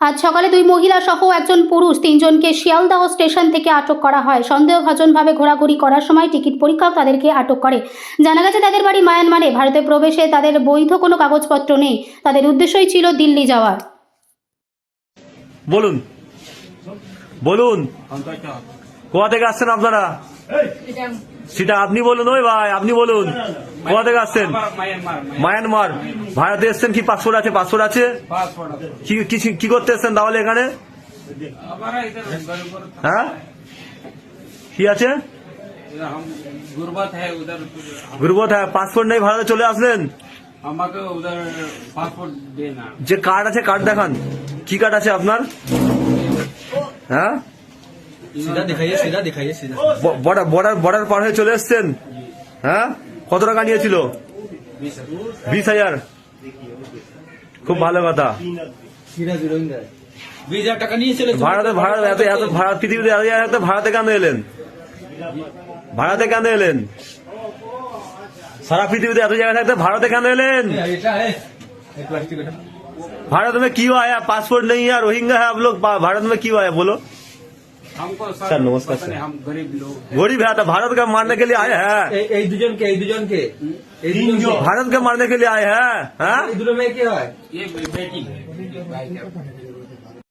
আজ সকালে দুই মহিলা সহ একজন পুরুষ তিনজনকে শিয়ালদাহ স্টেশন থেকে আটক করা হয়। সন্দেহভাজনভাবে ঘোরাঘুরি করার সময় টিকিট পরীক্ষক তাদেরকে আটক করে। জানা গেছে তাদের বাড়ি মায়ানমারে। ভারতে প্রবেশে তাদের বৈধ কোনো কাগজপত্র নেই। তাদের উদ্দেশ্যই ছিল দিল্লি যাওয়া। বলুন। বলুন। কোথা থেকে আসছেন আপনারা? সেটা আপনি বলুন, ওই ভাই, আপনি বলুন। কোথা থেকে আসছেন? মায়ানমার। ভারতে এসছেন কি? পাসপোর্ট আছে পাসপোর্ট আছে? কি করতে এসছেন তাহলে এখানে? হ্যাঁ? কি আছে? গুরবত হ্যাঁ পাসপোর্ট নেই, ভারতে চলে আসলেন? আমাকে যে কার্ড আছে কার্ড দেখান। কি কার্ড আছে আপনার? হ্যাঁ? বর্ডার বর্ডার বর্ডার পার হয়ে চলে এসছেন হ্যাঁ কত টাকা নিয়েছিল বিশ হাজার খুব ভালো কথা सीधा रोहिंग्या बीस हजार টাকা নিয়ে চলে ভারতে ভারত এত এত ভারত পৃথিবীতে এত জায়গা থাকতে ভারতে কেন এলেন ভারতে কেন এলেন সারা পৃথিবীতে এত জায়গা থাকতে ভারতে কেন এলেন এটা है एक प्लास्टिक का भारत में क्यों आया पासपोर्ट नहीं है रोहिंगा है आप लोग बा- भारत में क्यों आया बोलो हमको सर नमस्कार सर। हम गरीब लोग गरीब है तो भारत का मारने के लिए आए हैं। एक दूजन के एक दूजन हम्म। के। भारत का मारने के लिए आए हैं में क्या है? ये बेटी है।